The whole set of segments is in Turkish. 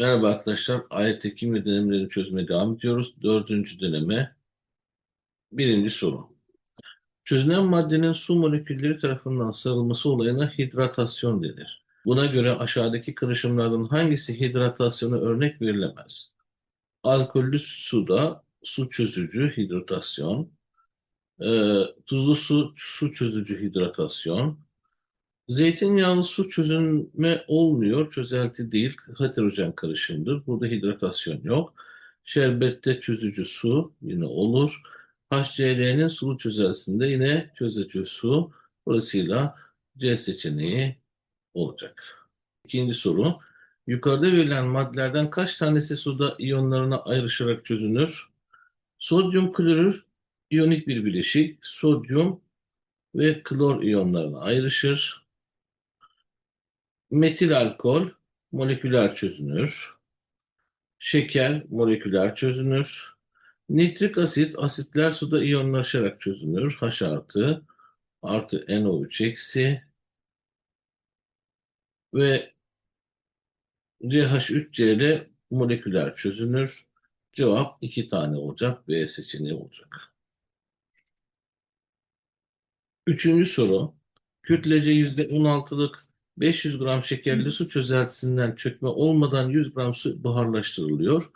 Merhaba arkadaşlar. AYT kimya denemelerini çözmeye devam ediyoruz. Dördüncü deneme. Birinci soru. Çözünen maddenin su molekülleri tarafından sarılması olayına hidratasyon denir. Buna göre aşağıdaki karışımlardan hangisi hidratasyona örnek verilemez? Alkollü suda su çözücü hidratasyon, e, tuzlu su su çözücü hidratasyon, Zeytinyağlı su çözünme olmuyor, çözelti değil, heterojen karışımdır. Burada hidratasyon yok. Şerbette çözücü su yine olur. HCl'nin sulu çözeltisinde yine çözücü su. Dolayısıyla C seçeneği olacak. İkinci soru. Yukarıda verilen maddelerden kaç tanesi suda iyonlarına ayrışarak çözünür? Sodyum klorür iyonik bir bileşik. Sodyum ve klor iyonlarına ayrışır. Metil alkol moleküler çözünür. Şeker moleküler çözünür. Nitrik asit asitler suda iyonlaşarak çözünür. H artı artı NO3 eksi ve CH3Cl moleküler çözünür. Cevap iki tane olacak. B seçeneği olacak. Üçüncü soru. Kütlece %16'lık 500 gram şekerli su çözeltisinden çökme olmadan 100 gram su buharlaştırılıyor.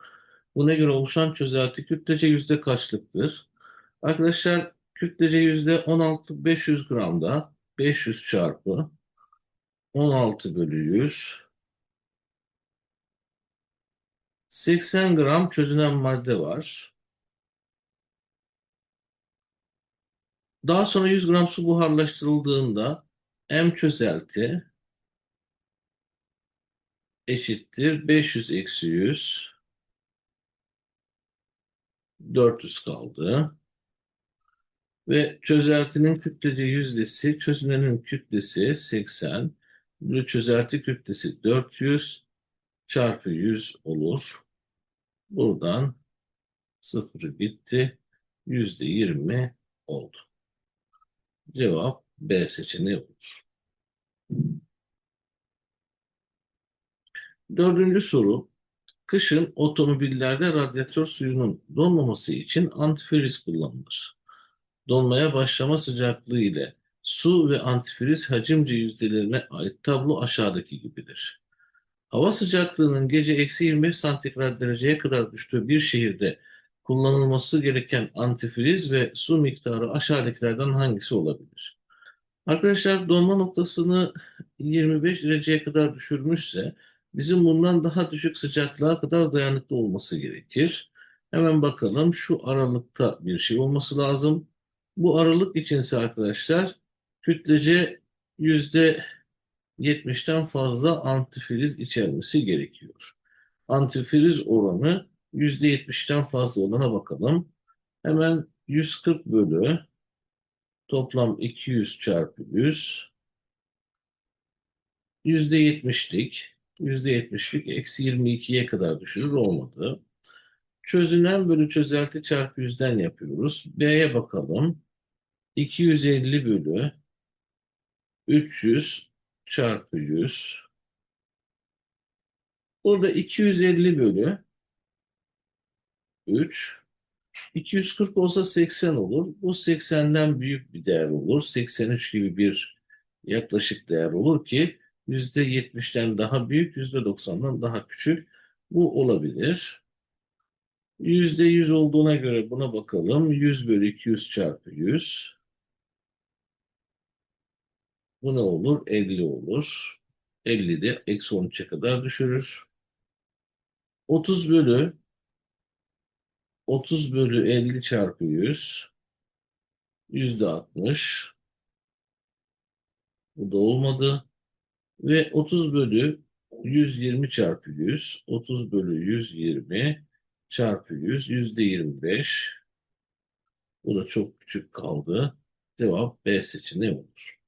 Buna göre oluşan çözelti kütlece yüzde kaçlıktır? Arkadaşlar kütlece yüzde 16 500 gramda 500 çarpı 16 bölü 100 80 gram çözünen madde var. Daha sonra 100 gram su buharlaştırıldığında M çözelti eşittir 500 eksi 100 400 kaldı. Ve çözeltinin kütlece yüzdesi, çözünenin kütlesi 80, bölü çözelti kütlesi 400 çarpı 100 olur. Buradan sıfırı gitti. Yüzde 20 oldu. Cevap B seçeneği olur. Dördüncü soru. Kışın otomobillerde radyatör suyunun donmaması için antifriz kullanılır. Donmaya başlama sıcaklığı ile su ve antifriz hacimce yüzdelerine ait tablo aşağıdaki gibidir. Hava sıcaklığının gece eksi 25 santigrat dereceye kadar düştüğü bir şehirde kullanılması gereken antifriz ve su miktarı aşağıdakilerden hangisi olabilir? Arkadaşlar donma noktasını 25 dereceye kadar düşürmüşse bizim bundan daha düşük sıcaklığa kadar dayanıklı olması gerekir. Hemen bakalım şu aralıkta bir şey olması lazım. Bu aralık içinse arkadaşlar kütlece yüzde 70'ten fazla antifriz içermesi gerekiyor. Antifriz oranı yüzde 70'ten fazla olana bakalım. Hemen 140 bölü toplam 200 çarpı 100 yüzde 70'lik yüzde %70'lik eksi 22'ye kadar düşürür olmadı. Çözünen bölü çözelti çarpı yüzden yapıyoruz. B'ye bakalım. 250 bölü 300 çarpı 100. Burada 250 bölü 3. 240 olsa 80 olur. Bu 80'den büyük bir değer olur. 83 gibi bir yaklaşık değer olur ki %70'den daha büyük, %90'dan daha küçük. Bu olabilir. %100 olduğuna göre buna bakalım. 100 bölü 200 çarpı 100. Bu ne olur? 50 olur. 50 de eksi 13'e kadar düşürür. 30 bölü 30 bölü 50 çarpı 100 yüzde 60 bu da olmadı ve 30 bölü 120 çarpı 100 30 bölü 120 çarpı 100 yüzde 25 bu da çok küçük kaldı cevap B seçeneği olur.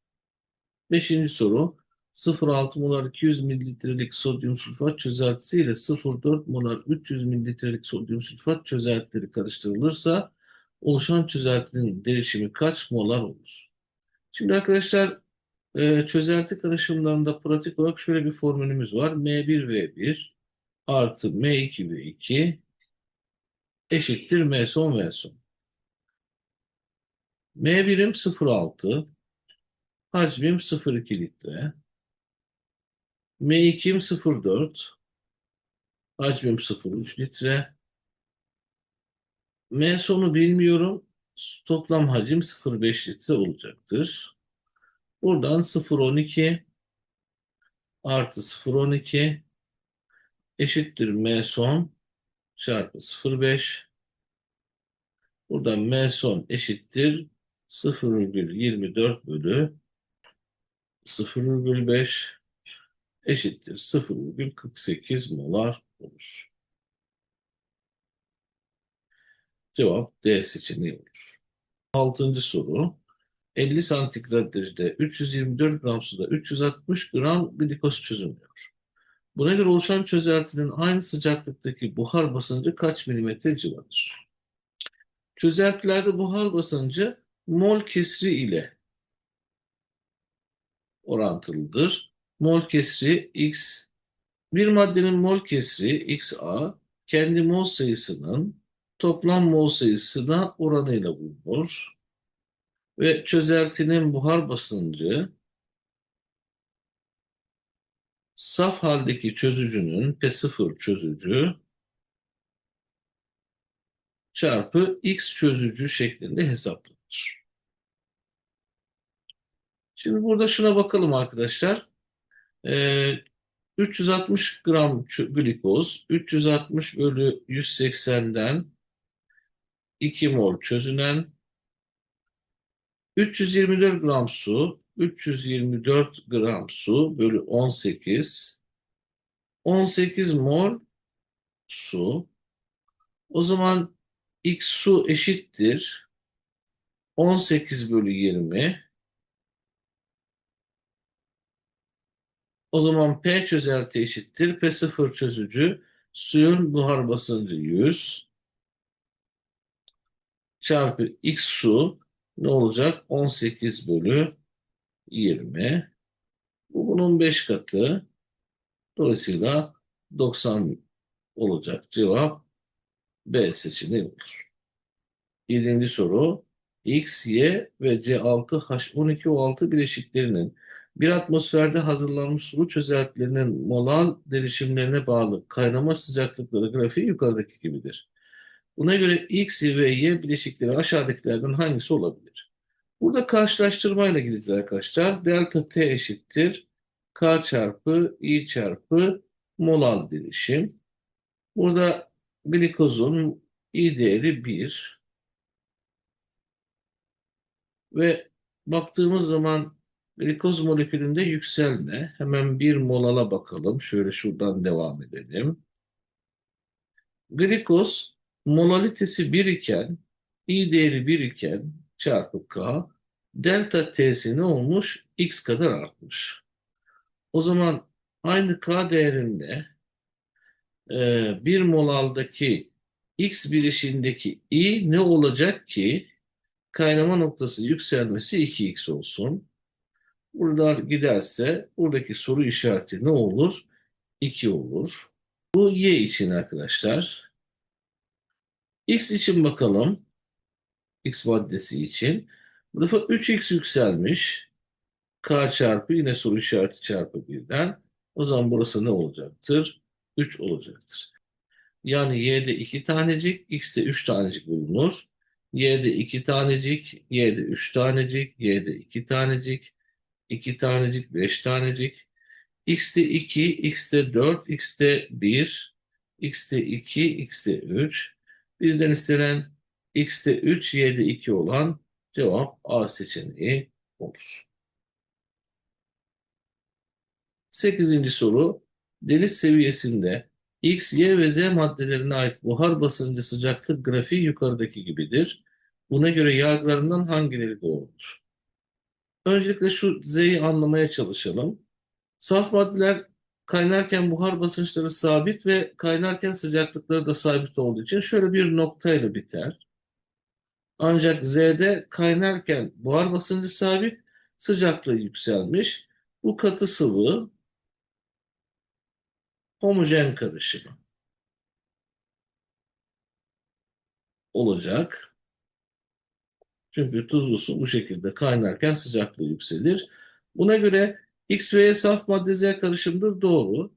Beşinci soru 0,6 molar 200 mililitrelik sodyum sulfat çözeltisi ile 0,4 molar 300 mililitrelik sodyum sulfat çözeltileri karıştırılırsa oluşan çözeltinin derişimi kaç molar olur? Şimdi arkadaşlar e, çözelti karışımlarında pratik olarak şöyle bir formülümüz var. M1V1 artı M2 ve 2 eşittir M son V son. M birim 0.6 hacmim 0.2 litre. M2'm 0.4 hacmim 0.3 litre. M sonu bilmiyorum. Toplam hacim 0.5 litre olacaktır. Buradan 0.12 artı 0.12 eşittir M son çarpı 0.5. Buradan M son eşittir 0,24 bölü 0,5 eşittir 0,48 molar olur. Cevap D seçeneği olur. Altıncı soru. 50 santigrat derecede 324 gram suda 360 gram glikoz çözünüyor. Buna göre oluşan çözeltinin aynı sıcaklıktaki buhar basıncı kaç milimetre civarıdır? Çözeltilerde buhar basıncı mol kesri ile orantılıdır. Mol kesri x bir maddenin mol kesri XA kendi mol sayısının toplam mol sayısına oranıyla bulunur. Ve çözeltinin buhar basıncı saf haldeki çözücünün P0 çözücü çarpı X çözücü şeklinde hesaplanır. Şimdi burada şuna bakalım arkadaşlar. Ee, 360 gram glikoz, 360 bölü 180'den 2 mol çözünen, 324 gram su, 324 gram su bölü 18, 18 mol su. O zaman X su eşittir 18 bölü 20. O zaman P çözelti eşittir. P0 çözücü suyun buhar basıncı 100 çarpı X su ne olacak? 18 bölü 20. Bu bunun 5 katı. Dolayısıyla 90 olacak. Cevap B seçeneği olur. Yedinci soru. X, Y ve C6H12O6 bileşiklerinin bir atmosferde hazırlanmış sulu çözeltilerinin molal derişimlerine bağlı kaynama sıcaklıkları grafiği yukarıdaki gibidir. Buna göre X ve Y bileşikleri aşağıdakilerden hangisi olabilir? Burada karşılaştırmayla gideceğiz arkadaşlar. Delta T eşittir K çarpı I çarpı molal derişim. Burada glikozun I değeri 1 ve baktığımız zaman glikoz molekülünde yükselme. Hemen bir molala bakalım. Şöyle şuradan devam edelim. Glikoz molalitesi 1 iken I değeri 1 iken çarpı K delta T'si ne olmuş? X kadar artmış. O zaman aynı K değerinde e, bir molaldaki X bileşiğindeki I ne olacak ki kaynama noktası yükselmesi 2x olsun. Buralar giderse buradaki soru işareti ne olur? 2 olur. Bu y için arkadaşlar. X için bakalım. X maddesi için. Bu defa 3x yükselmiş. K çarpı yine soru işareti çarpı 1'den. O zaman burası ne olacaktır? 3 olacaktır. Yani y'de 2 tanecik, x'te 3 tanecik bulunur. Y'de 2 tanecik, Y'de 3 tanecik, Y'de 2 tanecik, 2 tanecik, 5 tanecik. X'te 2, X'te 4, X'te 1, X'te 2, X'te 3. Bizden istenen X'te 3, Y'de 2 olan cevap A seçeneği olur. Sekizinci soru. Deniz seviyesinde X, Y ve Z maddelerine ait buhar basıncı sıcaklık grafiği yukarıdaki gibidir. Buna göre yargılarından hangileri doğrudur? Öncelikle şu Z'yi anlamaya çalışalım. Saf maddeler kaynarken buhar basınçları sabit ve kaynarken sıcaklıkları da sabit olduğu için şöyle bir noktayla biter. Ancak Z'de kaynarken buhar basıncı sabit, sıcaklığı yükselmiş. Bu katı sıvı homojen karışımı olacak. Çünkü tuzlu su bu şekilde kaynarken sıcaklığı yükselir. Buna göre X ve Y saf madde Z karışımdır. Doğru.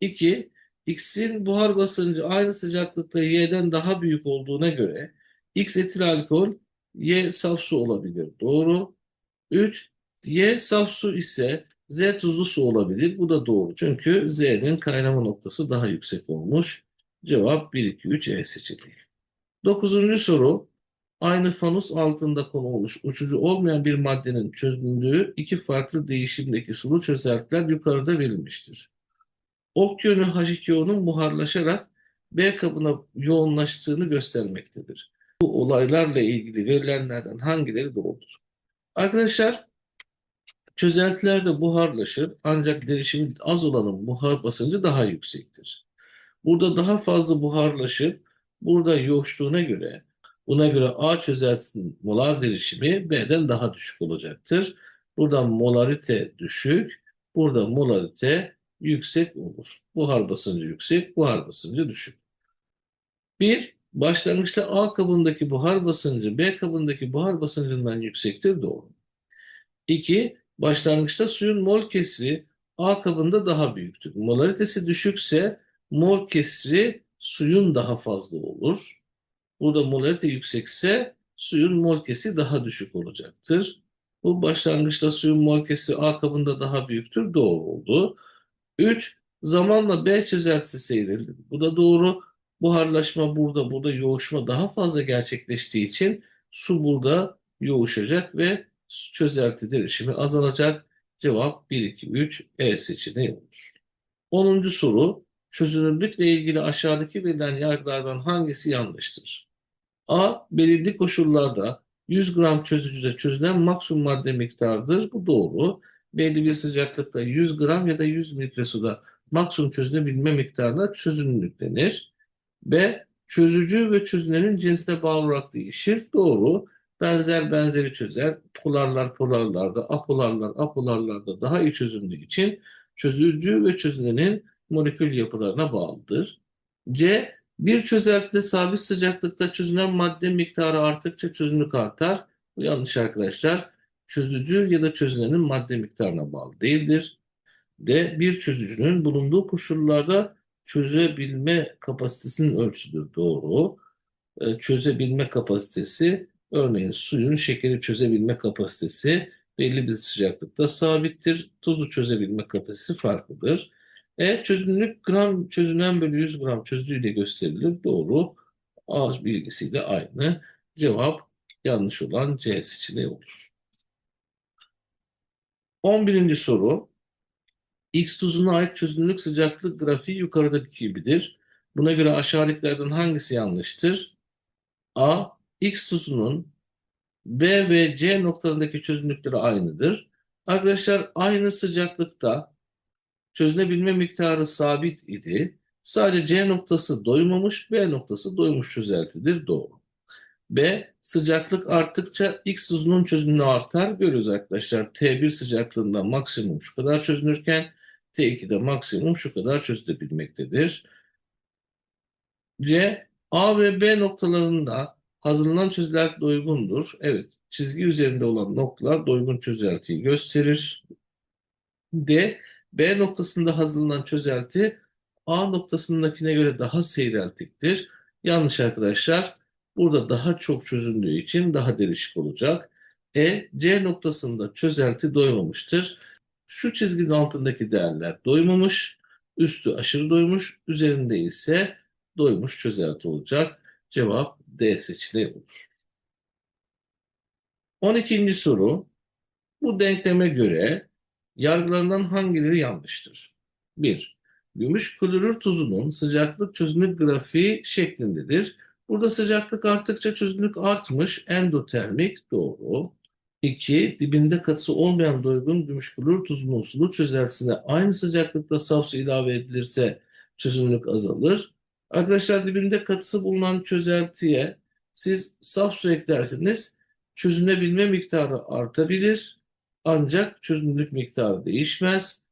2. X'in buhar basıncı aynı sıcaklıkta Y'den daha büyük olduğuna göre X etil alkol, Y saf su olabilir. Doğru. 3. Y saf su ise Z tuzlu su olabilir. Bu da doğru. Çünkü Z'nin kaynama noktası daha yüksek olmuş. Cevap 1, 2, 3 E seçeneği. Dokuzuncu soru. Aynı fanus altında konulmuş uçucu olmayan bir maddenin çözündüğü iki farklı değişimdeki sulu çözeltiler yukarıda verilmiştir. Ok yönü H2O'nun buharlaşarak B kabına yoğunlaştığını göstermektedir. Bu olaylarla ilgili verilenlerden hangileri doğrudur? Arkadaşlar çözeltiler de buharlaşır ancak derişimi az olanın buhar basıncı daha yüksektir. Burada daha fazla buharlaşıp burada yoğuştuğuna göre buna göre A çözeltisinin molar derişimi B'den daha düşük olacaktır. Buradan molarite düşük, burada molarite yüksek olur. Buhar basıncı yüksek, buhar basıncı düşük. Bir, başlangıçta A kabındaki buhar basıncı B kabındaki buhar basıncından yüksektir. Doğru. İki, başlangıçta suyun mol kesri A kabında daha büyüktür. Molaritesi düşükse mol kesri suyun daha fazla olur. Burada molarite yüksekse suyun mol kesri daha düşük olacaktır. Bu başlangıçta suyun mol kesri A kabında daha büyüktür. Doğru oldu. 3. Zamanla B çözeltisi seyrildi. Bu da doğru. Buharlaşma burada, burada yoğuşma daha fazla gerçekleştiği için su burada yoğuşacak ve çözelti derişimi azalacak. Cevap 1, 2, 3 E seçeneği olur. 10. soru. Çözünürlükle ilgili aşağıdaki verilen yargılardan hangisi yanlıştır? A. Belirli koşullarda 100 gram çözücüde çözülen maksimum madde miktarıdır. Bu doğru. Belli bir sıcaklıkta 100 gram ya da 100 litre suda maksimum çözünebilme miktarına çözünürlük denir. B. Çözücü ve çözünenin cinsine bağlı olarak değişir. Doğru. Benzer benzeri çözer. Polarlar polarlarda, apolarlar apolarlarda daha iyi çözündüğü için çözücü ve çözünenin molekül yapılarına bağlıdır. C. Bir çözeltide sabit sıcaklıkta çözünen madde miktarı arttıkça çözünürlük artar. Bu yanlış arkadaşlar. Çözücü ya da çözünenin madde miktarına bağlı değildir. D. Bir çözücünün bulunduğu koşullarda çözebilme kapasitesinin ölçüsüdür. Doğru. E, çözebilme kapasitesi örneğin suyun şekeri çözebilme kapasitesi belli bir sıcaklıkta sabittir. Tuzu çözebilme kapasitesi farklıdır. E çözünürlük gram çözünen bölü 100 gram çözücüyle gösterilir. Doğru. A bilgisiyle aynı. Cevap yanlış olan C seçeneği olur. 11. soru. X tuzuna ait çözünürlük sıcaklık grafiği yukarıdaki gibidir. Buna göre aşağıdakilerden hangisi yanlıştır? A. X tuzunun B ve C noktalarındaki çözünürlükleri aynıdır. Arkadaşlar aynı sıcaklıkta çözünebilme miktarı sabit idi. Sadece C noktası doymamış, B noktası doymuş çözeltidir. Doğru. B. Sıcaklık arttıkça X tuzunun çözünürlüğü artar. Görüyoruz arkadaşlar. T1 sıcaklığında maksimum şu kadar çözünürken T2'de maksimum şu kadar çözülebilmektedir. C. A ve B noktalarında hazırlanan çözelti uygundur. Evet, çizgi üzerinde olan noktalar doygun çözeltiyi gösterir. D. B noktasında hazırlanan çözelti A noktasındakine göre daha seyreltiktir. Yanlış arkadaşlar. Burada daha çok çözündüğü için daha derişik olacak. E, C noktasında çözelti doymamıştır. Şu çizginin altındaki değerler doymamış, üstü aşırı doymuş, üzerinde ise doymuş çözelti olacak. Cevap D seçeneği olur. 12. soru. Bu denkleme göre yargılarından hangileri yanlıştır? 1. Gümüş klorür tuzunun sıcaklık çözünürlük grafiği şeklindedir. Burada sıcaklık arttıkça çözünürlük artmış. Endotermik doğru. 2. Dibinde katısı olmayan doygun gümüş klorür tuzunun sulu çözeltisine aynı sıcaklıkta saf su ilave edilirse çözünürlük azalır. Arkadaşlar dibinde katısı bulunan çözeltiye siz saf su eklerseniz çözünebilme miktarı artabilir. Ancak çözünürlük miktarı değişmez.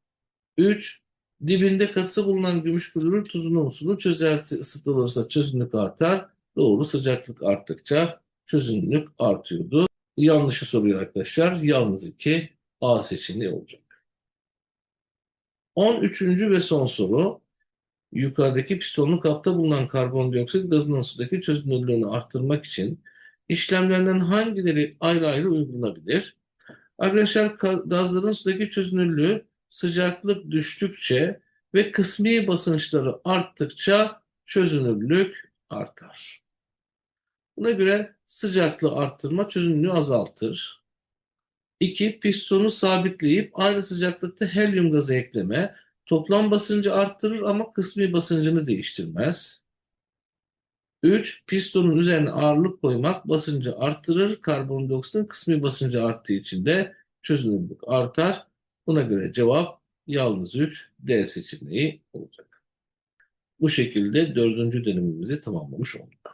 3. Dibinde katısı bulunan gümüş klorür tuzunun sulu çözeltisi ısıtılırsa çözünürlük artar. Doğru sıcaklık arttıkça çözünürlük artıyordu. Yanlışı soruyor arkadaşlar. Yalnız 2 A seçeneği olacak. 13. ve son soru. Yukarıdaki pistonlu kapta bulunan karbondioksit gazının sudaki çözünürlüğünü arttırmak için işlemlerden hangileri ayrı ayrı uygulanabilir? Arkadaşlar ka- gazların sudaki çözünürlüğü sıcaklık düştükçe ve kısmi basınçları arttıkça çözünürlük artar. Buna göre sıcaklığı arttırma çözünürlüğü azaltır. 2. Pistonu sabitleyip aynı sıcaklıkta helyum gazı ekleme toplam basıncı arttırır ama kısmi basıncını değiştirmez. 3. Pistonun üzerine ağırlık koymak basıncı arttırır. Karbondioksitin kısmi basıncı arttığı için de çözünürlük artar. Buna göre cevap yalnız 3 D seçeneği olacak. Bu şekilde dördüncü denememizi tamamlamış olduk.